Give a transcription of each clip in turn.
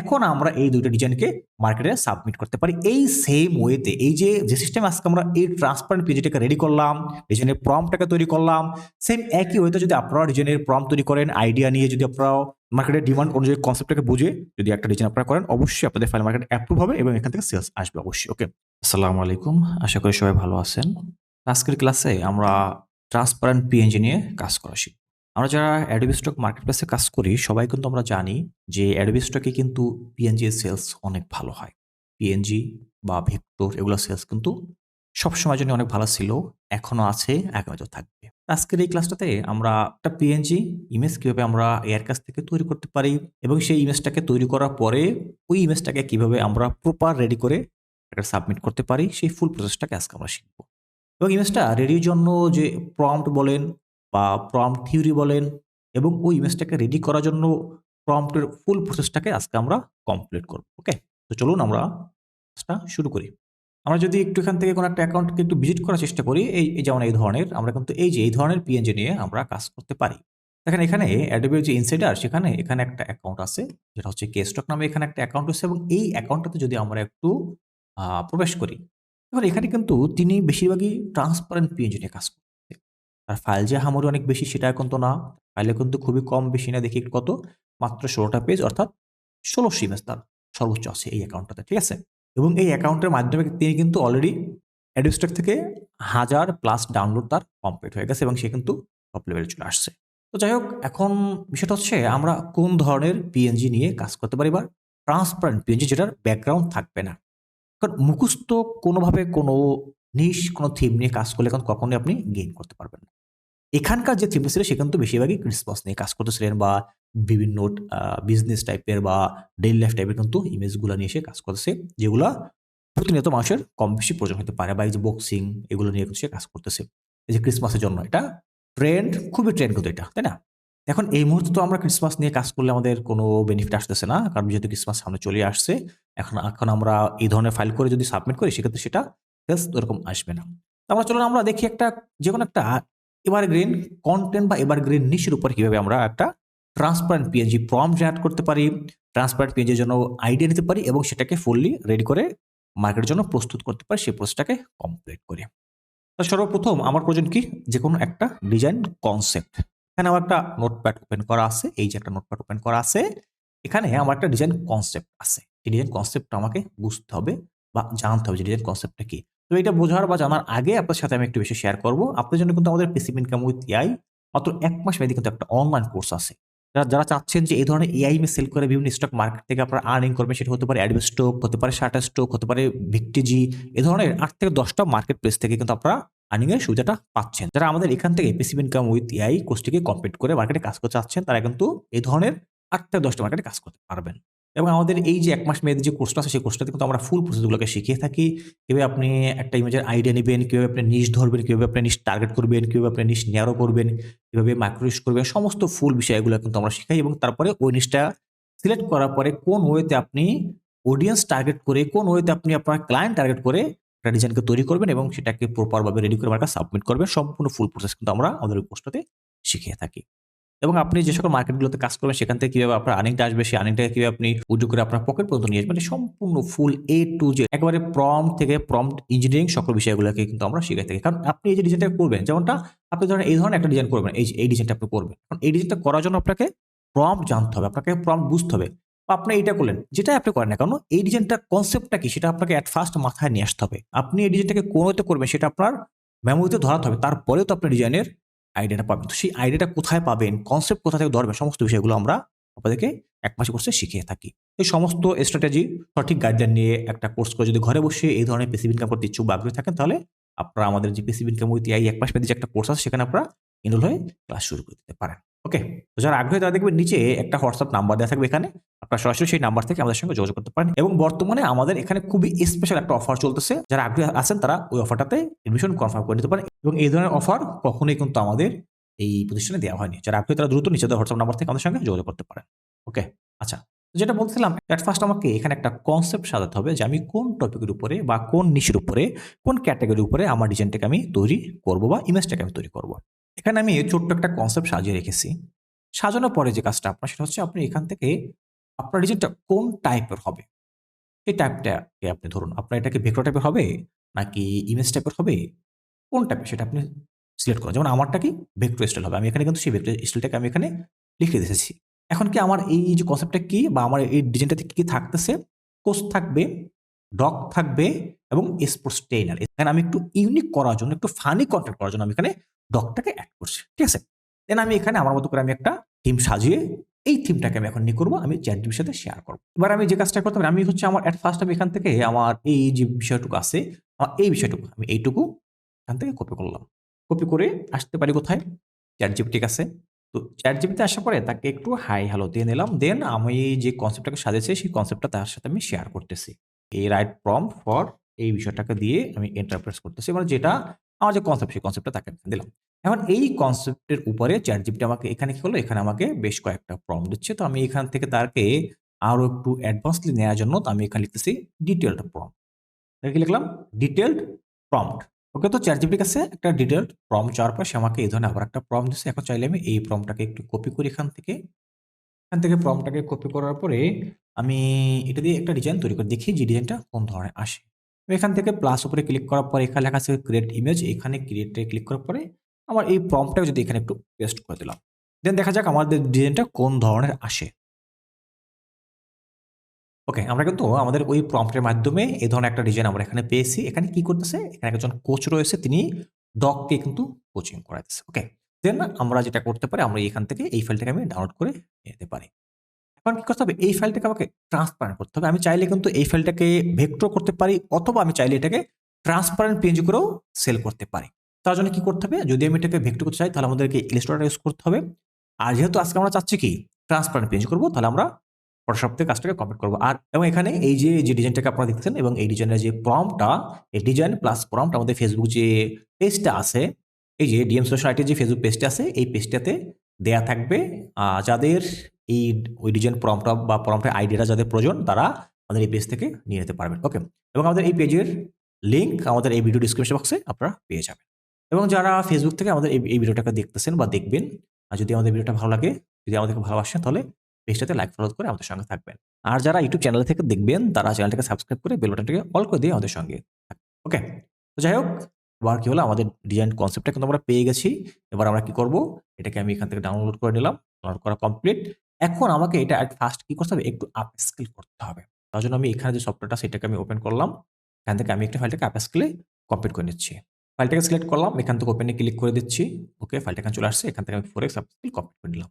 এখন আমরা এই দুইটা ডিজাইনকে মার্কেটে সাবমিট করতে পারি। এই সেম ওয়েতে এই যে যে সিস্টেম আজকে আমরা এই ট্রান্সপারেন্ট পেজটাকে রেডি করলাম, ডিজাইনের প্রমটাকে তৈরি করলাম সেম একই ওয়েতে যদি আপনারা ডিজাইনের প্রম তৈরি করেন আইডিয়া নিয়ে যদি আপনারা মার্কেটের ডিমান্ড অনুযায়ী কনসেপ্টটাকে বুঝে যদি একটা ডিজাইন আপনারা করেন, অবশ্যই আপনাদের ফাইল মার্কেট অ্যাপ্রুভ হবে এবং এখান থেকে সেলস আসবে অবশ্যই ওকে আসসালামু আলাইকুম, আশা করি সবাই ভালো আছেন। আজকের ক্লাসে আমরা ট্রান্সপারেন্ট পিএনজি নিয়ে কাজ করা শিখব। আমরা যারা অ্যাডোবি স্টক মার্কেট প্লেসে কাজ করি, সবাই কিন্তু আমরা জানি যে অ্যাডোবি স্টকে কিন্তু পিএনজি এর সেলস অনেক ভালো হয়। পিএনজি বা ভেক্টর এগুলো সেলস কিন্তু সবসময় জন্য অনেক ভালো ছিল, এখনও আছে আগামীতেও থাকবে। আজকের এই ক্লাসটাতে আমরা একটা পিএনজি ইমেজ কীভাবে আমরা এয়ার কাছ থেকে তৈরি করতে পারি এবং সেই ইমেজটাকে তৈরি করার পরে ওই ইমেজটাকে কীভাবে আমরা প্রপার রেডি করে একটা সাবমিট করতে পারি, সেই ফুল প্রসেসটাকে আজকে আমরা শিখব। এবং ইমেজটা রেডির জন্য যে প্রম্পট বলেন বা প্রম্পট থিওরি বলেন এবং ওই ইমেজটাকে রেডি করার জন্য প্রম্পটের ফুল প্রসেসটাকে আজকে আমরা কমপ্লিট করব ওকে তো চলুন আমরা কাজটা শুরু করি। আমরা যদি একটু এখান থেকে কোনো একটা অ্যাকাউন্টকে একটু ভিজিট করার চেষ্টা করি, এই যেমন এই ধরনের, আমরা কিন্তু এই যে, এই ধরনের পিএনজি নিয়ে আমরা কাজ করতে পারি। দেখেন এখানে অ্যাডোবির যে ইনসাইডার সেখানে, এখানে একটা অ্যাকাউন্ট আছে, যেটা হচ্ছে কে স্টক নামে এখানে একটা অ্যাকাউন্ট আছে এবং এই অ্যাকাউন্টটাতে যদি আমরা একটু প্রবেশ করি এবার এখানে কিন্তু তিনি বেশিরভাগই ট্রান্সপারেন্ট পিএনজি নিয়ে কাজ করছে আর ফাইল যে হামরি অনেক বেশি সেটা কিন্তু না। ফাইলে কিন্তু খুবই কম বেশি না। দেখি কত? মাত্র ষোলোটা পেজ অর্থাৎ ষোলোশো ইমেজ তার সর্বোচ্চ আছে এই অ্যাকাউন্টটাতে ঠিক আছে? এবং এই অ্যাকাউন্টের মাধ্যমে তিনি কিন্তু অলরেডি অ্যাডোস্টক থেকে হাজার প্লাস ডাউনলোড তার কমপ্লিট হয়ে গেছে এবং সে কিন্তু টপ লেভেলে চলে আসছে। তো যাই হোক, এখন বিষয়টা হচ্ছে আমরা কোন ধরনের পিএনজি নিয়ে কাজ করতে পারি বা ট্রান্সপারেন্ট পিএনজি যেটার ব্যাকগ্রাউন্ড থাকবে না। কারণ মুখস্থ কোনোভাবে কোনো নিশ কোনো থিম নিয়ে কাজ করলে এখন কখনোই আপনি গেইন করতে পারবেন না। এখানকার যে থিমটা ছিল সে কিন্তু বেশিরভাগই ক্রিসমাস নিয়ে কাজ করতেছিলেন বা বিভিন্ন বিজনেস টাইপের বা ডেইলি লাইফ টাইপের কিন্তু ইমেজগুলো নিয়ে এসে কাজ করতেছে, যেগুলা প্রতিনিয়ত মানুষের কম বেশি প্রয়োজন হতে পারে বা এই যে বক্সিং এগুলো নিয়ে কিন্তু সে কাজ করতেছে। এই যে ক্রিসমাসের জন্য এটা ট্রেন্ড খুবই ট্রেন্ড কিন্তু এটা, তাই না? এখন এই মুহূর্তে তো আমরা ক্রিসমাস নিয়ে কাজ করলে আমাদের কোনো বেনিফিট আসতেছে না, কারণ যেহেতু ক্রিসমাস সামনে চলে আসছে, এখন এখন আমরা এই ধরনের ফাইল করে যদি সাবমিট করি, সেক্ষেত্রে সেটা সেলস ওরকম আসবে না। আমরা চলুন, আমরা দেখি একটা যে কোনো একটা এভারগ্রিন কন্টেন্ট বা এভারগ্রিন নিশের উপর কীভাবে আমরা একটা ট্রান্সপারেন্ট পিএনজি প্রম জেনারেট করতে পারি ট্রান্সপারেন্ট পিএনজির জন্য আইডিয়া নিতে পারি এবং সেটাকে ফুললি রেডি করে মার্কেটের জন্য প্রস্তুত করতে পারি, সেই প্রসেসটাকে কমপ্লিট করি। তো সর্বপ্রথম আমার প্রয়োজন কি? যে কোনো একটা ডিজাইন কনসেপ্ট এখানে আমার একটা নোটপ্যাড ওপেন করা আছে, এই যে একটা নোটপ্যাড ওপেন করা আছে, এখানে আমার একটা ডিজাইন কনসেপ্ট আছে। এই ডিজাইন কনসেপ্টটা আমাকে বুঝতে হবে বা জানতে হবে যে ডিজাইন কনসেপ্টটা কি। তো এটা বোঝার বা জানার আগে আপনার সাথে আমি একটু বেশি শেয়ার করব। আপনার জন্য কিন্তু আমাদের পেসিভ ইনকাম উইথ এআই মাত্র এক মাস মেয়াদি কিন্তু একটা অনলাইন কোর্স আছে। যারা যারা চাচ্ছেন যে এই ধরনের এআই মে সেল করে বিভিন্ন স্টক মার্কেট থেকে আপনারা আর্নিং করবেন, সেটা হতে পারে অ্যাডভেস স্টক হতে পারে শাটার স্টক হতে পারে ভিক্টিজি এ ধরনের আট থেকে দশটা মার্কেট প্লেস থেকে কিন্তু আপনারা আর্নিং এর সুবিধাটা পাচ্ছেন। যারা আমাদের এখান থেকে পেসিভ ইনকাম উইথ এআই কোর্সটিকে কমপ্লিট করে মার্কেটে কাজ করতে চাচ্ছেন, তারা কিন্তু এই ধরনের আট থেকে দশটা মার্কেটে কাজ করতে পারবেন। এবং আমাদের এই যে এক মাস মেয়াদের যে কোর্সটা আছে, সেই কোর্সটাতে কিন্তু আমরা ফুল প্রসেসগুলোকে শিখিয়ে থাকি। কীভাবে আপনি একটা ইমেজের আইডিয়া নেবেন, কীভাবে আপনি নিশ ধরবেন, কীভাবে আপনি নিশ টার্গেট করবেন, কীভাবে আপনি নিশ ন্যারো করবেন, কীভাবে মাইক্রোইস করবেন, সমস্ত ফুল বিষয়গুলো কিন্তু আমরা শিখাই এবং তারপরে ওই নিশটা সিলেক্ট করার পরে কোন ওয়েতে আপনি অডিয়েন্স টার্গেট করে, কোন ওয়েতে আপনি আপনার ক্লায়েন্ট টার্গেট করে একটা ডিজাইনকে তৈরি করবেন এবং সেটাকে প্রপারভাবে রেডি করে আমার সাবমিট করবেন, সম্পূর্ণ ফুল প্রসেস কিন্তু আমরা আমাদের ওই কোর্সটাতে শিখিয়ে থাকি। এবং আপনি যে সকল মার্কেটগুলোতে কাজ করবেন, সেখান থেকে কীভাবে আপনার আর্নিংটা আসবে, সেই আর্নিংটাকে কীভাবে আপনি উদ্যোগ করে আপনার পকেট পর্যন্ত নিয়ে আসবেন সম্পূর্ণ ফুল এ টু জে একেবারে প্রম থেকে প্রম ইঞ্জিনিয়ারিং সকল বিষয়গুলোকে কিন্তু আমরা শিখে থাকি। কারণ আপনি এই যে ডিজাইনটা করবেন, যেমনটা আপনি ধরেন এই ধরনের একটা ডিজাইন করবেন, এই এই ডিজাইনটা আপনি করবেন। কারণ এই ডিজাইনটা করার জন্য আপনাকে প্রম্পট জানতে হবে, আপনাকে প্রম্পট বুঝতে হবে। আপনি এটা করলেন যেটাই আপনি করেন না কেন, এই ডিজাইনটা কনসেপ্টটা কি, সেটা আপনাকে অ্যাট ফার্স্ট মাথায় নিয়ে আসতে হবে। আপনি এই ডিজাইনটাকে কোন হতে করবেন, সেটা আপনার মেমোরিতে ধরাতে হবে, তারপরেও তো আপনার ডিজাইনের আইডিয়াটা পাবেন। তো সেই আইডিয়াটা কোথায় পাবেন কনসেপ্ট কোথা থেকে ধরবেন, সমস্ত বিষয়গুলো আমরা আপনাদেরকে এক মাসে কোর্সে শিখিয়ে থাকি। এই সমস্ত স্ট্র্যাটেজি সঠিক গাইডলাইন নিয়ে একটা কোর্স করে যদি ঘরে বসে এই ধরনের পেসিভ ইনকাম করতে ইচ্ছুক বা আগ্রহী থাকেন, তাহলে আপনারা আমাদের যে পেসিভ ইনকাম উইথ এই এক মাস মেয়েদের যে একটা কোর্স আছে, সেখানে আপনারা এনরোল হয়ে ক্লাস শুরু করে দিতে পারেন। ওকে তো যারা আগ্রহী তারা দেখবেন নিচে একটা হোয়াটসঅ্যাপ নাম্বার দেওয়া থাকবে এখানে। আপনারা সরাসরি সেই নাম্বার থেকে আমাদের সঙ্গে যোগাযোগ করতে পারেন। এবং বর্তমানে আমাদের এখানে খুবই স্পেশাল একটা অফার চলতেছে। যারা আগ্রহী আছেন তারা ওই অফারটাতে এডমিশন কনফার্ম করে নিতে পারেন। এবং এই ধরনের অফার কখনোই কিন্তু আমাদের এই প্রতিষ্ঠানে দেওয়া হয়নি। যারা আগ্রহী তারা দ্রুত নিচে হোয়াটসঅ্যাপ নাম্বার থেকে আমাদের সঙ্গে যোগাযোগ করতে পারেন। ওকে আচ্ছা যেটা বলছিলাম অ্যাট ফার্স্ট আমাকে এখানে একটা কনসেপ্ট সাজাতে হবে যে আমি কোন টপিকের উপরে বা কোন নিশের উপরে, কোন ক্যাটাগরির উপরে আমার ডিজাইনটাকে আমি তৈরি করব বা ইমেজটাকে আমি তৈরি করব। এখানে আমি ছোট্ট একটা কনসেপ্ট সাজিয়ে রেখেছি। সাজানোর পরে যে কাজটা আপনার সেটা হচ্ছে আপনি এখান থেকে আপনার ডিজাইনটা কোন টাইপের হবে, এই টাইপটাকে আপনি ধরুন, আপনার এটাকে ভেক্টর টাইপের হবে নাকি ইমেজ টাইপের হবে? কোন টাইপের সেটা আপনি সিলেক্ট করেন। যেমন আমারটা কি ভেক্টর স্টাইল হবে। আমি এখানে কিন্তু সেই ভেক্টর স্টাইলটাকে আমি এখানে লিখে দিয়েছি। এখন কি আমার এই যে কনসেপ্টটা কি বা আমার এই ডিজাইনটাতে কী থাকতেছে? কোর্স থাকবে ডক থাকবে এবং স্পোর্টস ট্রেনার এখানে আমি একটু ইউনিক করার জন্য, একটু ফানি কন্টেন্ট করার জন্য আমি এখানে ডকটাকে অ্যাড করছি, ঠিক আছে? দেন আমি এখানে আমার মতো করে আমি একটা থিম সাজিয়ে এই থিমটাকে আমি এখন নিয়ে করব, আমি চ্যাট জিবির সাথে শেয়ার করব। এবার আমি যে কাজটা করতে পারি, আমি হচ্ছে আমার অ্যাট ফার্স্ট আমি এখান থেকে আমার এই যে বিষয়টুকু আছে, আমার এই বিষয়টুকু, আমি এইটুকু এখান থেকে কপি করলাম। কপি করে আসতে পারি কোথায়? চ্যাট জিপি ঠিক আছে তো চ্যাট জিপিতে আসার পরে তাকে একটু হাই হ্যালো দিয়ে নিলাম। দেন আমি যে কনসেপ্টটাকে সাজেছি সেই কনসেপ্টটা তার সাথে আমি শেয়ার করতেছি। এই রাইট প্রম ফর এই বিষয়টাকে দিয়ে আমি এন্টারপ্রেস করতেছি। মানে যেটা আমার যে কনসেপ্ট সেই কনসেপ্টটা তাকে দিলাম। এখন এই কনসেপ্টের উপরে চ্যাট জিপিটি আমাকে এখানে কি হলো? এখানে আমাকে বেশ কয়েকটা প্রম দিচ্ছে। তো আমি এখান থেকে তাকে আরও একটু অ্যাডভান্সলি নেওয়ার জন্য তো আমি এখানে লিখতেছি ডিটেলড প্রম কি লিখলাম? ডিটেলড প্রম্পট ওকে, তো চ্যাট জিপিটির কাছে একটা ডিটেলড প্রম চাওয়ার পর সে আমাকে এই ধরনের আবার একটা প্রম দিচ্ছে। এখন চাইলে আমি এই প্রমটাকে একটু কপি করি এখান থেকে। এখান থেকে প্রমটাকে কপি করার পরে আমি এটা দিয়ে একটা ডিজাইন তৈরি করে দেখি যে ডিজাইনটা কোন ধরনের আসে। এখান থেকে প্লাস উপরে ক্লিক করার পরে এখানে লেখা আছে ক্রিয়েট ইমেজ এখানে ক্রিয়েটে ক্লিক করার পরে আমার এই প্রমটাকে যদি এখানে একটু পেস্ট করে দিলাম। দেন দেখা যাক আমাদের ডিজাইনটা কোন ধরনের আসে। ওকে আমরা কিন্তু আমাদের ওই প্রম্পটের মাধ্যমে এই ধরনের একটা ডিজাইন আমরা এখানে পেয়েছি। এখানে কি করতেছে? এখানে একজন কোচ রয়েছে, তিনি ডগকে কিন্তু কোচিং করাইতেছে। ওকে দেন আমরা যেটা করতে পারি, আমরা এখান থেকে এই ফাইলটাকে আমি ডাউনলোড করে নিতে পারি। এখন কি করতে হবে? এই ফাইলটাকে আমাকে ট্রান্সপারেন্ট করতে হবে। আমি চাইলে কিন্তু এই ফাইলটাকে ভেক্টর করতে পারি অথবা আমি চাইলে এটাকে ট্রান্সপারেন্ট পেজ করেও সেল করতে পারি। তার জন্য কী করতে হবে? যদি আমি এটাকে ভেক্টর করতে চাই, তাহলে আমাদেরকে ইলিস্ট্রেটর ইউজ করতে হবে। আর যেহেতু আজকে আমরা চাচ্ছি কি? ট্রান্সপারেন্ট পেজ করব, তাহলে আমরা ফটোশপ থেকে কাজটাকে কমপ্লিট করব। আর এবং এখানে এই যে যে ডিজাইনটাকে আপনারা দেখতেছেন এবং এই ডিজাইনের যে প্রমটা এই ডিজাইন প্লাস প্রমটা আমাদের ফেসবুক যে পেজটা আছে, এই যে ডিএম সোশ্যাল আইটির যে ফেসবুক পেজটা আছে, এই পেজটাতে দেয়া থাকবে যাদের এই, ওই ডিজাইন প্রমটা বা প্রমটের আইডিয়াটা যাদের প্রয়োজন, তারা আমাদের এই পেজ থেকে নিয়ে নিতে পারবেন ওকে এবং আমাদের এই পেজের লিঙ্ক আমাদের এই ভিডিও ডিসক্রিপশন বক্সে আপনারা পেয়ে যাবেন। এবং যারা ফেসবুক থেকে আমাদের এই ভিডিওটাকে দেখতেছেন বা দেখবেন, আর যদি আমাদের ভিডিওটা ভালো লাগে, যদি আমাদেরকে ভালোবাসেন, তাহলে পেজটাতে লাইক ফলো করে আমাদের সঙ্গে থাকবেন। আর যারা ইউটিউব চ্যানেল থেকে দেখবেন, তারা চ্যানেলটাকে সাবস্ক্রাইব করে বেল বাটনটাকে অল করে দিয়ে আমাদের সঙ্গে ওকে তো যাই হোক, এবার কি হলো, আমাদের ডিজাইন কনসেপ্টটা কিন্তু আমরা পেয়ে গেছি। এবার আমরা কি করব, এটাকে আমি এখান থেকে ডাউনলোড করে নিলাম ডাউনলোড করা কমপ্লিট এখন আমাকে এটা ফার্স্ট কি করতে হবে? একটু আপ স্কেল করতে হবে। তার জন্য আমি এখানে যে সফটওয়্যারটা সেটাকে আমি ওপেন করলাম। এখান থেকে আমি একটা ফাইলটাকে আপ স্কেলে কমপ্লিট করে নিচ্ছি। ফাইলটাকে সিলেক্ট করলাম, এখান থেকে ওপেনে ক্লিক করে দিচ্ছি। ওকে ফাইলটা এখানে চলে আসছে। এখান থেকে আমি ফোর এক্স আপস্কেল কমপ্লিট করে নিলাম।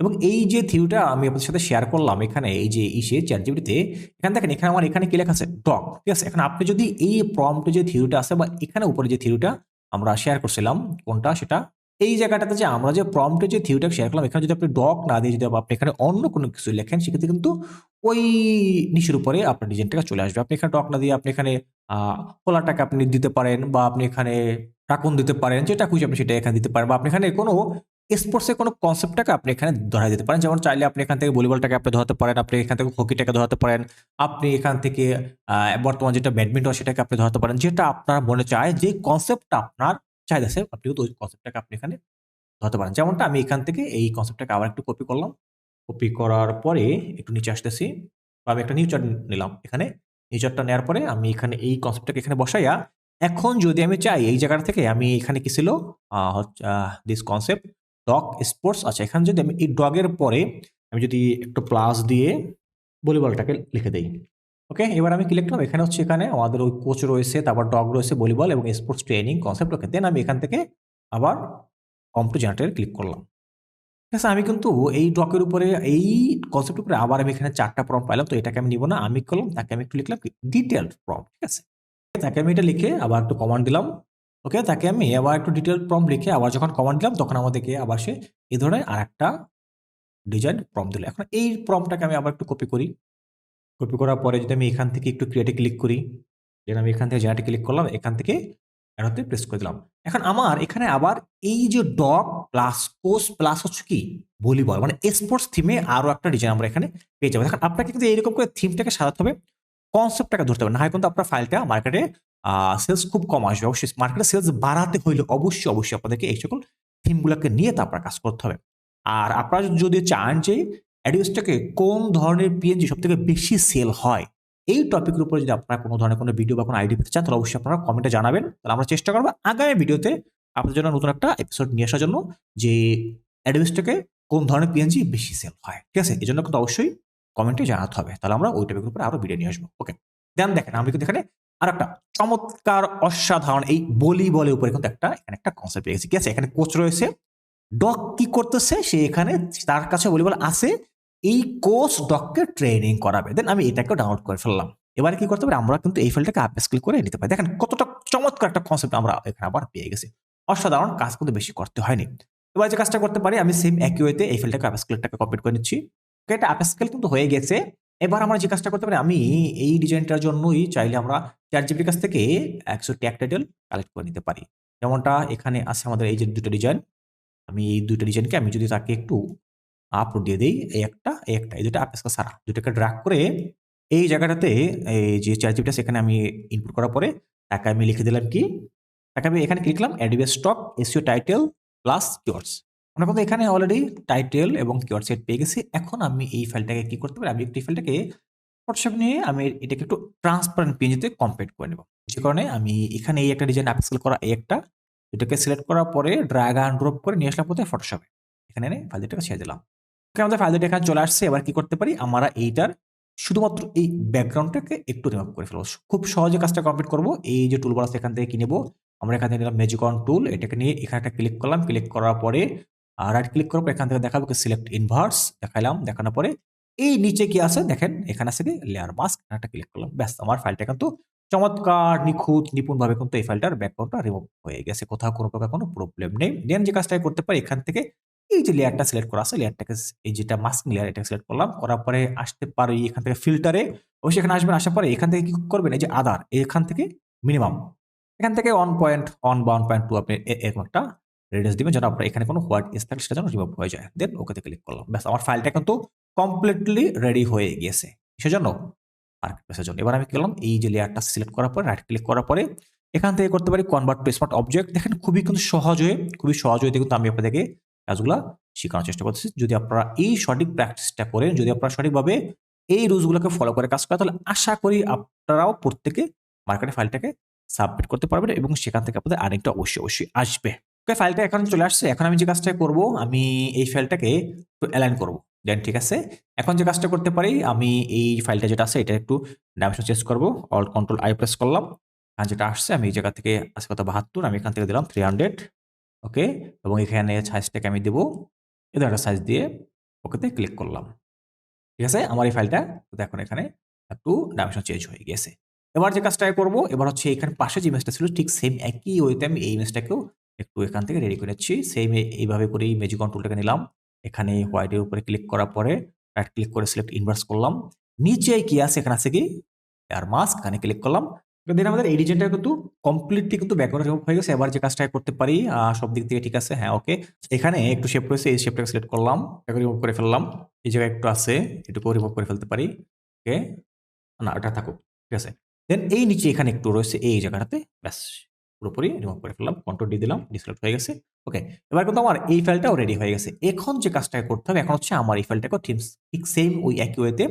এবং এই যে থিওটা আমি আপনাদের সাথে শেয়ার করলাম এখানে, এই যে ইসে চ্যাট জিবিটিতে এখানে দেখেন, এখানে আমার এখানে কি লেখা আছে? ডক ঠিক আছে? এখন আপনি যদি এই প্রম্পটে যে থিওরিটা আছে বা এখানে উপরে যে থিওরিটা আমরা শেয়ার করছিলাম, কোনটা? সেটা এই জায়গাটাতে যে আমরা যে প্রম্পটে যে থিওরিটা শেয়ার করলাম, এখানে যদি আপনি ডক না দিয়ে যদি আপনি এখানে অন্য কোনো কিছু লেখেন, সেক্ষেত্রে কিন্তু ওই নিচের উপরে আপনার ডিজাইনটাকে চলে আসবে। আপনি এখানে ডক না দিয়ে আপনি এখানে পোলারটাকে আপনি দিতে পারেন বা আপনি এখানে রাকুন দিতে পারেন, যেটা খুশি আপনি সেটা এখানে দিতে পারেন বা আপনি এখানে কোনো স্পোর্টসের কোনো কনসেপ্টটাকে আপনি এখানে ধরা দিতে পারেন। যেমন চাইলে আপনি এখান থেকে ভলিবলটাকে আপনি ধরাতে পারেন, আপনি এখান থেকে হকিটাকে ধরাতে পারেন, আপনি এখান থেকে বর্তমান যেটা ব্যাডমিন্টন সেটাকে আপনি ধরাতে পারেন। যেটা আপনার মনে চায়, যে কনসেপ্টটা আপনার চাইতেছে আপনি কিন্তু ওই কনসেপ্টটাকে আপনি এখানে ধরতে পারেন। যেমনটা আমি এখান থেকে এই কনসেপ্টটাকে আবার একটু কপি করলাম। কপি করার পরে একটু নিচে আসতেছি। বা আমি একটা নিউ চার্ট নিলাম এখানে। নিউ চার্টটা নেওয়ার পরে আমি এখানে এই কনসেপ্টটাকে এখানে বসাইয়া এখন যদি আমি চাই এই জায়গাটা থেকে আমি এখানে কি ছিল? দিস কনসেপ্ট ডগ স্পোর্টস আচ্ছা এখানে যদি আমি এই ডগের পরে আমি যদি একটু প্লাস দিয়ে ভলিবলটাকে লিখে দেই। ওকে এবার আমি ক্লিক করলাম। এখানে হচ্ছে এখানে আমাদের ওই কোচ রয়েছে, তারপর ডগ রয়েছে ভলিবল এবং sports training concept okay. Then আমি এখান থেকে আবার কম্পু জেনারেটর ক্লিক করলাম। ঠিক আছে, আমি কিন্তু এই ডকের উপরে এই কনসেপ্টের উপরে আবার আমি এখানে চারটা প্রম পাইলাম, তো এটাকে আমি নিব না। আমি করলাম, তাকে আমি একটু লিখলাম ডিটেলড প্রম ঠিক আছে? তাকে আমি এটা লিখে আবার একটু কমান্ড দিলাম ওকে তাকে আমি আবার একটু ডিটেল প্রম লিখে আবার যখন কমান্ড দিলাম, তখন আমাদেরকে আবার সে এই ধরনের আর একটা ডিজাইন প্রম দিল। এখন এই প্রমটাকে আমি আবার একটু কপি করি। কপি করার পরে যদি আমি এখান থেকে একটু ক্রিয়েটে ক্লিক করি দেন আমি এখান থেকে জেনারেটে ক্লিক করলাম, এখান থেকে এনাতে প্রেস করে দিলাম। এখন আমার এখানে আবার এই যে ডগ প্লাস কোস প্লাস হচ্ছে কি? ভলিবল মানে স্পোর্টস থিমে আরও একটা ডিজাইন আমরা এখানে পেয়ে যাব। এখন আপনাকে কিন্তু এইরকম করে থিমটাকে সাজাতে হবে কনসেপ্টটাকে ধরতে হবে। না হয় কিন্তু আপনার ফাইলটা মার্কেটে সেলস খুব কম আসবে। অবশ্যই মার্কেটে সেলস বাড়াতে হইলে অবশ্যই অবশ্যই আপনাদেরকে এই সকল থিমগুলোকে নিয়ে তারপর কাজ করতে হবে। আর আপনারা যদি চান যে অ্যাডিওসটাকে কোন ধরনের পিএনজি সব থেকে বেশি সেল হয়? এই টপিকের উপরে যদি আপনারা কোনো ধরনের কোনো ভিডিও বা কোনো আইডি পেতে চান, তাহলে অবশ্যই আপনারা কমেন্টে জানাবেন। তাহলে আমরা চেষ্টা করব আগামী ভিডিওতে আপনাদের জন্য নতুন একটা এপিসোড নিয়ে আসার জন্য যে অ্যাডিওসটাকে কোন ধরনের পিএনজি বেশি সেল হয়। ঠিক আছে? এই জন্য কিন্তু অবশ্যই কমেন্টে জানাতে হবে। তাহলে আমরা ওই টপিকের উপরে আরও ভিডিও নিয়ে আসব। ওকে দেন দেখেন, আমি কিন্তু এখানে আর একটা চমৎকার, অসাধারণ এই বলি বলে উপরে কিন্তু একটা, এখানে একটা কনসেপ্ট পেয়ে গেছি। কি আছে? এখানে কোচ রয়েছে। ডক কি করতেছে? সে এখানে তার কাছে বলি বলে আছে, এই কোচ ডককে ট্রেনিং করাবে। দেন আমি এটাকে ডাউনলোড করে ফেললাম। এবারে কি করতে পারি আমরা কিন্তু এই ফাইলটাকে আপেস ক্লিক করে নিতে পারি। দেখেন কতটা চমৎকার একটা কনসেপ্ট আমরা এখানে আবার পেয়ে গেছি। অসাধারণ কাজ কিন্তু বেশি করতে হয়নি। এবার যে কাজটা করতে পারি, আমি সেম একই ওয়েতে এই ফাইলটাকে আপেস ক্লিকটাকে কমপ্লিট করে নিচ্ছি। এটা আপেস স্কেল কিন্তু হয়ে গেছে। এবার আমরা যে কাজটা করতে পারি, আমি এই ডিজাইনটার জন্যই চাইলে আমরা চার জিবির কাছ থেকে একশো ট্যাগ টাইটেল কালেক্ট করে নিতে পারি। যেমনটা এখানে আছে আমাদের এই যে দুটো ডিজাইন আমি এই দুটো ডিজাইনকে আমি যদি তাকে একটু আপলোড দিয়ে দিই, এই একটা এই একটা, এই দুটো আপেসকা সারা দুটোকে ড্রাগ করে এই জায়গাটাতে, এই যে চার জিবিটা সেখানে আমি ইনপুট করার পরে তাকে আমি লিখে দিলাম কি? তাকে আমি এখানে করলাম Adobe stock SEO title plus keywords আমরা কিন্তু এখানে অলরেডি টাইটেল এবং কিওয়ার্ড সেট পেয়ে গেছি, এখন আমি এই ফাইলটাকে কি করতে পারি? আমি একটি ফাইলটাকে ফটোশপ নিয়ে আমি এটাকে একটু ট্রান্সপারেন্ট পেজেতে কমপ্লিট করে নেব। যে কারণে আমি এখানে এই একটা ডিজাইন আপস্কেল করা, এই একটা এটাকে সিলেক্ট করার পরে ড্র্যাগ অ্যান্ড ড্রপ করে নিয়ে আসলাম কোথায়? ফটোশপে এখানে এনে ফাইল দুটাকে ছেড়ে দিলাম। ওকে আমাদের ফাইল দুটো এখানে চলে আসছে। এবার কি করতে পারি? আমরা এইটার শুধুমাত্র এই ব্যাকগ্রাউন্ডটাকে একটু রিমুভ করে ফেলব। খুব সহজে কাজটা কমপ্লিট করব। এই যে টুলবার আছে এখান থেকে কি নেব। আমরা এখান থেকে নিলাম ম্যাজিকন টুল এটাকে নিয়ে এখানে একটা ক্লিক করলাম। ক্লিক করার পরে রাইট ক্লিক করার পর এখান থেকে দেখাবো সিলেক্ট ইনভার্স দেখালাম দেখানোর পরে এই নিচে কি আছে? দেখেন, এখানে আছে কি লেয়ার মাস্ক একটা ক্লিক করলাম। ব্যাস, আমার ফাইলটা কিন্তু চমৎকার, নিখুঁত, নিপুণভাবে কিন্তু এই ফাইলটার ব্যাকগ্রাউন্ডটা রিমুভ হয়ে গেছে। কোথাও কোনো প্রকার কোনো প্রবলেম নেই। দেন যে কাজটা করতে পারি, এখান থেকে এই যে লেয়ারটা সিলেক্ট করা আছে লেয়ারটাকে এই যেটা মাস্কিং লেয়ার এটা সিলেক্ট করলাম, করার পরে আসতে পারি এখান থেকে ফিল্টারে অবশ্যই এখানে আসবেন, আসার পরে এখান থেকে কি করবেন? এই যে আদার এখান থেকে মিনিমাম এখান থেকে ওয়ান পয়েন্ট ওয়ান বা ওয়ান পয়েন্ট টু আপনি এরকম একটা রেডিয়াস দিবেন যেন আপনার এখানে কোনো হোয়াইট স্পেস থাকে সেটা যেন রিমুভ হয়ে যায়। দেন ওকেতে ক্লিক করলাম। ব্যাস, আমার ফাইলটা কিন্তু কমপ্লিটলি রেডি হয়ে গিয়েছে সেজন্য মার্কেট প্লেসের জন্য। এবার আমি কি করলাম? এই যে লেয়ারটা সিলেক্ট করার পরে রাইট ক্লিক করার পরে, এখান থেকে করতে পারি কনভার্ট টু স্মার্ট অবজেক্ট দেখেন, খুবই কিন্তু সহজ হয়ে, খুবই সহজ হয়ে কিন্তু আমি আপনাদেরকে কাজগুলো শেখানোর চেষ্টা করতেছি। যদি আপনারা এই সঠিক প্র্যাকটিসটা করেন, যদি আপনারা সঠিকভাবে এই রুলসগুলোকে ফলো করে কাজ করেন, তাহলে আশা করি আপনারাও প্রত্যেকে মার্কেটে ফাইলটাকে সাবমিট করতে পারবেন এবং সেখান থেকে আপনাদের আর্নিংটা অবশ্যই অবশ্যই আসবে। ওকে ফাইলটা এখন চলে আসছে। এখন আমি যে কাজটা করব, আমি এই ফাইলটাকে একটু অ্যালাইন করব। দেন ঠিক আছে। এখন যে কাজটা করতে পারি, আমি এই ফাইলটা যেটা আছে, এটা একটু ডাইমেনশন চেঞ্জ করব। অল কন্ট্রোল আই প্রেস করলাম। আর যেটা আসছে, আমি এই জায়গা থেকে আছে কথা বাহাত্তর। আমি এখান থেকে দিলাম থ্রি হান্ড্রেড ওকে এবং এখানে সাইজটাকে আমি দেবো। এদের একটা সাইজ দিয়ে ওকেতে ক্লিক করলাম। ঠিক আছে? আমার এই ফাইলটা এখন এখানে একটু ডাইমেনশন চেঞ্জ হয়ে গেছে। এবার যে কাজটা করব, এবার হচ্ছে এখানে পাশে যে ইমেজটা ছিল, ঠিক সেম একই ওয়েতে আমি এই ইমেজটাকেও একটু এখান থেকে রেডি করে নিচ্ছি সেম এইভাবে করেই ম্যাজিক কন্ট্রোলটাকে নিলাম। এখানে হোয়াইটের উপরে ক্লিক করার পরে রাইট ক্লিক করে সিলেক্ট ইনভার্স করলাম। নিচে কি আছে? এখানে আছে কি? আর মাস্ক এখানে ক্লিক করলাম। দেন আমাদের এই ডিজাইনটা কিন্তু কমপ্লিটলি কিন্তু ব্যাকগ্রাউন্ড রিমুভ হয়ে গেছে। এবার যে কাজটা করতে পারি সব দিক থেকে ঠিক আছে? হ্যাঁ ওকে এখানে একটু শেপ রয়েছে, এই শেপটাকে সিলেক্ট করলাম। এটাকে রিমুভ করে ফেললাম। এই জায়গায় একটু আছে এটুকু রিমুভ করে ফেলতে পারি। ওকে না, এটা থাকুক, ঠিক আছে? দেন এই নিচে এখানে একটু রয়েছে, এই জায়গাটাতে ব্যাস, পুরোপুরি রিমুভ করে ফেললাম। কন্ট্রোল ডি দিলাম ডিসলেক্ট হয়ে গেছে। ওকে এবার কিন্তু আমার এই ফাইলটাও রেডি হয়ে গেছে। এখন যে কাজটা করতে হবে, এখন হচ্ছে আমার এই ফাইলটাকেও ঠিক সেম ওই একই ওয়েতে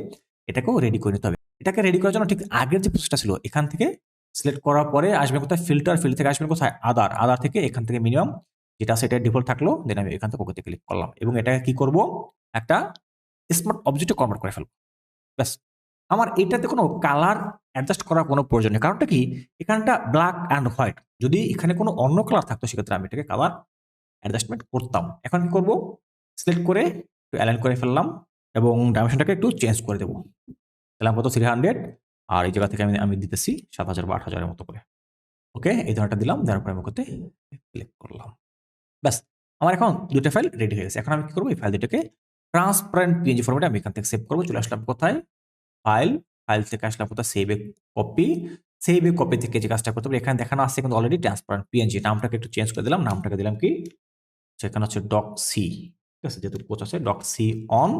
এটাকেও রেডি করে নিতে হবে। এটাকে রেডি করার জন্য ঠিক আগের যে প্রসেসটা ছিল, এখান থেকে সিলেক্ট করার পরে আসবে কোথায়? ফিল্টার ফিল্ড থেকে আসবে কোথায়? আদার আদার থেকে এখান থেকে মিনিমাম যেটা সেটা ডিফল্ট থাকল দেন আমি এখান থেকে ওকে ক্লিক করলাম। এবং এটাকে কি করব? একটা স্মার্ট অবজেক্টে কনভার্ট করে ফেলব। ব্যাস। আমার এটাতে কোনো কালার অ্যাডজাস্ট করার কোনো প্রয়োজন নেই। কারণটা কি? এখানটা ব্ল্যাক অ্যান্ড হোয়াইট যদি এখানে কোনো অন্য কালার থাকতো, সেক্ষেত্রে আমি এটাকে কালার অ্যাডজাস্টমেন্ট করতাম। এখন কি করব? সিলেক্ট করে একটু অ্যালাইন করে ফেললাম এবং ডাইমেনশনটাকে একটু চেঞ্জ করে দেবো। দিলাম কত থ্রি হান্ড্রেড আর এই জায়গা থেকে আমি আমি দিতেছি সাত হাজার বা আট হাজারের মতো করে। ওকে এই ধরনটা দিলাম, দেওয়ার পরে আমি করতে ক্লিক করলাম। ব্যাস, আমার এখন দুটো ফাইল রেডি হয়ে গেছে। এখন আমি কি করব? এই ফাইল দুটোকে ট্রান্সপারেন্ট পিএনজি ফরম্যাটে আমি এখান থেকে সেভ করব, চলে আসলাম কোথায়? ফাইল ফাইল থেকে আসলাম কোথায়? Save a copy save a copy থেকে যে কাজটা করতে হবে, এখানে দেখানো আছে কিন্তু অলরেডি ট্রান্সপারেন্ট পিএনজি নামটাকে একটু চেঞ্জ করে দিলাম, নামটাকে দিলাম কি? সেখানে হচ্ছে ডক সি ঠিক আছে? যেহেতু কোচ আছে ডক সি অন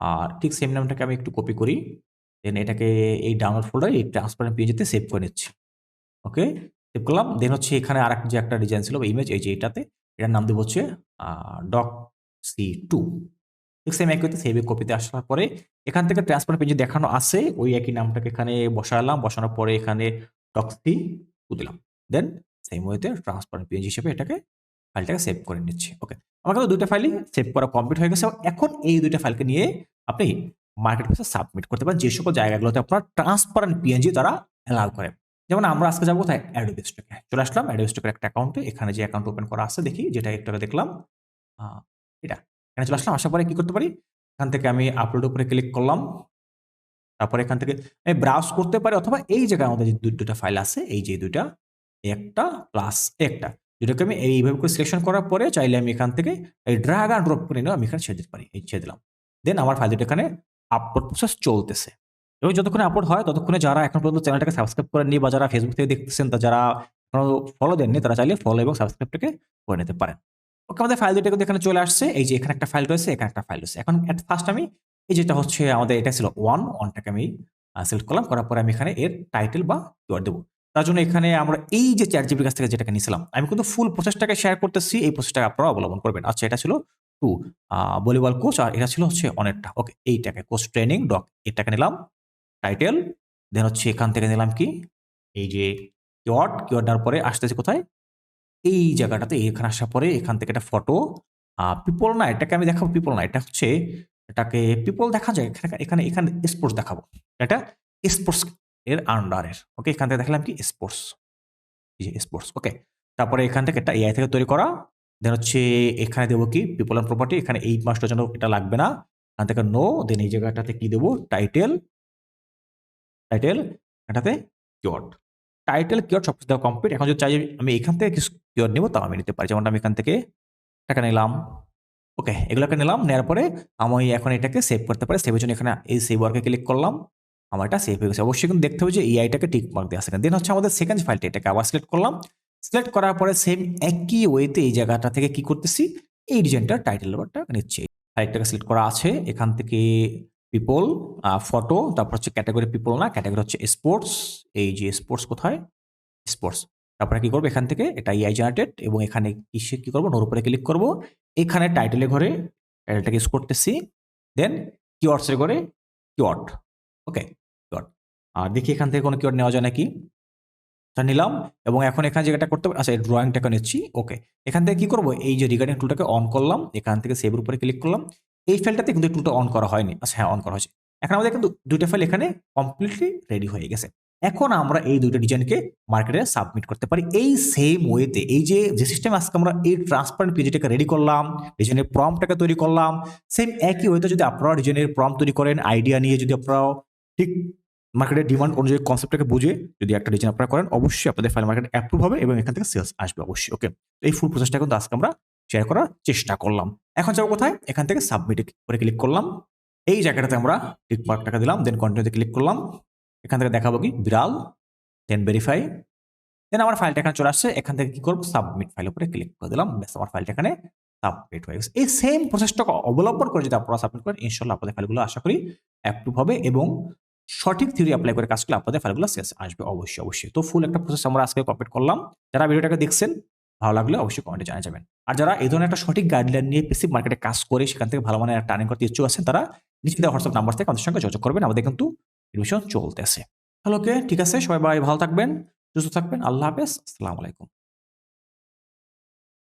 আর ঠিক সেম নামটাকে আমি একটু কপি করি দেন এটাকে এই ডাউনলোড ফোল্ডারে এই ট্রান্সপারেন্ট পেজেতে সেভ করে নিচ্ছি ওকে সেভ করলাম দেন হচ্ছে এখানে আর যে একটা ডিজাইন ছিল ইমেজ এই যে এটাতে, এটার নাম দেবো হচ্ছে ডক সি টু ঠিক সেম একই সেভ কপিতে আসার পরে, এখান থেকে ট্রান্সপারেন্ট পেজে দেখানো আছে, ওই একই নামটাকে এখানে বসালাম, বসানোর পরে এখানে টক্সটি দিলাম দেন সেম ওয়েতে ট্রান্সপারেন্ট পেজ হিসেবে এটাকে ফাইলটাকে সেভ করে নিচ্ছি ওকে আমার কাছে দুইটা ফাইলই সেভ করা কমপ্লিট হয়ে গেছে এখন এই দুইটা ফাইলকে নিয়ে আপনি মার্কেট প্লেসে সাবমিট করতে পারেন। যে সকল জায়গাগুলোতে আপনার ট্রান্সপারেন্ট পিএনজি তারা অ্যালাউ করে। যেমন আমরা আজকে যাব কোথায়? অ্যাডোবি স্টকে চলে আসলাম অ্যাডোবি স্টকের একটা অ্যাকাউন্টে এখানে যে অ্যাকাউন্ট ওপেন করা আছে, দেখি যেটা একটু দেখলাম। এটা। এখানে চলে আসলাম। আসার পরে কি করতে পারি? এখান থেকে আমি আপলোড উপরে ক্লিক করলাম। তারপরে এখান থেকে আমি ব্রাউজ করতে পারি অথবা এই জায়গায় আমাদের যে দুটা ফাইল আছে, এই যে দুইটা, একটা প্লাস একটা। দুটোকে আমি এইভাবে করে সিলেকশন করার পরে চাইলে আমি এখান থেকে এই ড্রাগ অ্যান্ড ড্রপ করে নিয়ে আমি এখানে ছেড়ে দিতে পারি, এই ছেড়ে দিলাম। দেন আমার ফাইলটা এখানে আপলোড প্রসেস চলতেছে। এবং যতক্ষণে আপলোড হয়, ততক্ষণে যারা এখন পর্যন্ত চ্যানেলটাকে সাবস্ক্রাইব করে করেননি বা যারা ফেসবুক থেকে দেখতেছেন তা যারা এখনও ফলো দেননি, তারা চাইলে ফলো এবং সাবস্ক্রাইবটাকে করে নিতে পারেন। ওকে আমাদের ফাইল দুটো কিন্তু এখানে চলে আসছে। এই যে এখানে একটা ফাইল রয়েছে, এখানে একটা ফাইল রয়েছে। এখন অ্যাট ফার্স্ট আমি এই যেটা হচ্ছে আমাদের এটা ছিল ওয়ান ওয়ানটাকে আমি সিলেক্ট করলাম। করার পরে আমি এখানে এর টাইটেল বা কিওয়ার্ড দেবো। তার জন্য এখানে আমরা এই যে চ্যাট জিবির কাছ থেকে যেটাকে নিয়েছিলাম, আমি কিন্তু ফুল প্রসেসটাকে শেয়ার করতেছি, এই প্রসেসটাকে আপনারা অবলম্বন করবেন। আচ্ছা এটা ছিল টু ভলিবল কোচ আর এটা ছিল হচ্ছে অনেকটা। ওকে এইটাকে কোচ ট্রেনিং ডক এটাকে নিলাম টাইটেল দেন হচ্ছে এখান থেকে নিলাম কি? এই যে কিওয়ার্ড কিওয়ার্ড নেওয়ার পরে আসতেছে কোথায়? এই জায়গাটাতে, এখানে আসার পরে এখান থেকে একটা ফটো পিপল না, এটাকে আমি দেখাবো পিপল না, এটা হচ্ছে, এটাকে পিপল দেখা যায়, এখানে এখানে এখানে স্পোর্টস দেখাবো। এটা স্পোর্টস এর আন্ডারের। ওকে, এখান থেকে দেখলাম কি? Sports sports okay. তারপরে এখান থেকে একটা এআই থেকে তৈরি করা। দেন হচ্ছে এখানে দেবো কি? পিপল অ্যান্ড প্রপার্টি এখানে এই মাসটার জন্য এটা লাগবে না। এখান থেকে নো দেন এই জায়গাটাতে কি দেবো? টাইটেল টাইটেল এটাতে কিওয়ার্ড টাইটেল কিওয়ার্ড সব কিছু দেওয়া কমপ্লিট এখন যদি চাই আমি এখান থেকে কিছু কিওয়ার্ড নেব, তাও আমি নিতে পারি। যেমন আমি এখান থেকে টাকা নিলাম। ওকে, এগুলোকে নিলাম, নেওয়ার পরে আমি এখন এটাকে সেভ করতে পারি। সেভের জন্য এখানে এই সেভ ওয়ার্কে ক্লিক করলাম। আমার এটা সেভ হয়ে গেছে। অবশ্যই কিন্তু দেখতে হবে যে এই আইটাকে টিক মার্ক দেওয়া আছে দেন হচ্ছে আমাদের সেকেন্ড ফাইলটা এটাকে আবার সিলেক্ট করলাম। সিলেক্ট করার পরে সেম একই ওয়েতে এই জায়গাটা থেকে কি করতেছি? এই ডিজাইনটার টাইটেল নাম্বারটা নিচ্ছি। ফাইলটাকে সিলেক্ট করা আছে। এখান থেকে পিপল ফটো তারপর হচ্ছে ক্যাটাগরি পিপল না ক্যাটাগরি হচ্ছে স্পোর্টস এই যে স্পোর্টস কোথায়? স্পোর্টস তারপরে কি করব? এখান থেকে এটা ইআই জেনারেটেড এবং এখানে কিসে কি করব? নোর উপরে ক্লিক করব। এখানে টাইটেলে ঘরে টাইটেলটাকে ইউজ করতেছি। দেন কিওয়ার্ডসের ঘরে কিওয়ার্ড ওকে আর দেখি এখান থেকে কোনো কিওয়ার্ড নেওয়া যায় নাকি? তা নিলাম এবং এখন এখানে যেটা করতে পারি আচ্ছা ড্রয়িংটাকে নিচ্ছি ওকে এখান থেকে কি করব? এই যে রিগার্ডিং টুলটাকে অন করলাম, এখান থেকে সেভের উপরে ক্লিক করলাম, এই ফাইলটাতে কিন্তু টুলটা অন করা হয়নি। আচ্ছা হ্যাঁ অন করা হয়েছে। এখন আমাদের কিন্তু দুইটা ফাইল এখানে কমপ্লিটলি রেডি হয়ে গেছে। এখন আমরা এই দুইটা ডিজাইনকে মার্কেটে সাবমিট করতে পারি। এই সেম ওয়েতে এই যে যে সিস্টেম আজকে আমরা এই ট্রান্সপারেন্ট পেজটাকে রেডি করলাম ডিজাইনের প্রমটাকে তৈরি করলাম সেম একই ওয়েতে যদি আপনারা ডিজাইনের প্রম তৈরি করেন আইডিয়া নিয়ে যদি আপনারা ঠিক মার্কেটের ডিমান্ড অনুযায়ী কনসেপ্টটাকে বুঝে যদি একটা ডিজাইন আপনারা করেন, অবশ্যই আপনাদের ফাইল মার্কেট অ্যাপ্রুভ হবে এবং এখান থেকে সেলস আসবে অবশ্যই ওকে এই ফুল প্রসেসটা কিন্তু আজকে আমরা শেয়ার করার চেষ্টা করলাম। এখন যাব কোথায়? এখান থেকে সাবমিট করে ক্লিক করলাম। এই জায়গাটাতে আমরা টিক মার্কটাকে দিলাম দেন কন্টিনিউতে ক্লিক করলাম। এখান থেকে দেখাবো কি? বিড়াল দেন ভেরিফাই দেন আমার ফাইলটা এখানে চলে আসছে। এখান থেকে কি করব? সাবমিট ফাইল উপরে ক্লিক করে দিলাম। ব্যাস, আমার ফাইলটা এখানে সাবমিট হয়ে গেছে। এই সেম প্রসেসটাকে অবলম্বন করে যদি আপনারা সাবমিট করেন ইনশাল্লাহ আপনাদের ফাইলগুলো আশা করি অ্যাপ্রুভ হবে এবং সঠিক থিওরি অ্যাপ্লাই করে কাজ করলে আপনাদের ফাইলগুলো শেষ আসবে অবশ্যই অবশ্যই। তো ফুল একটা প্রসেস আমরা আজকে কমপ্লিট করলাম। যারা ভিডিওটাকে দেখছেন, ভালো লাগলে অবশ্যই কমেন্টে জানা যাবেন। আর যারা এই ধরনের একটা সঠিক গাইডলাইন নিয়ে পেসিভ মার্কেটে কাজ করে সেখান থেকে ভালো মানের টার্নিং করতে ইচ্ছুক আছেন, তারা নিচে দেওয়া হোয়াটসঅ্যাপ নাম্বার থেকে আমাদের সঙ্গে যোগাযোগ করবেন। আমাদের কিন্তু এডমিশন চলতেছে। হ্যালো ওকে ঠিক আছে? সবাই ভাই ভালো থাকবেন, সুস্থ থাকবেন, আল্লাহ হাফেজ, আসসালামু আলাইকুম।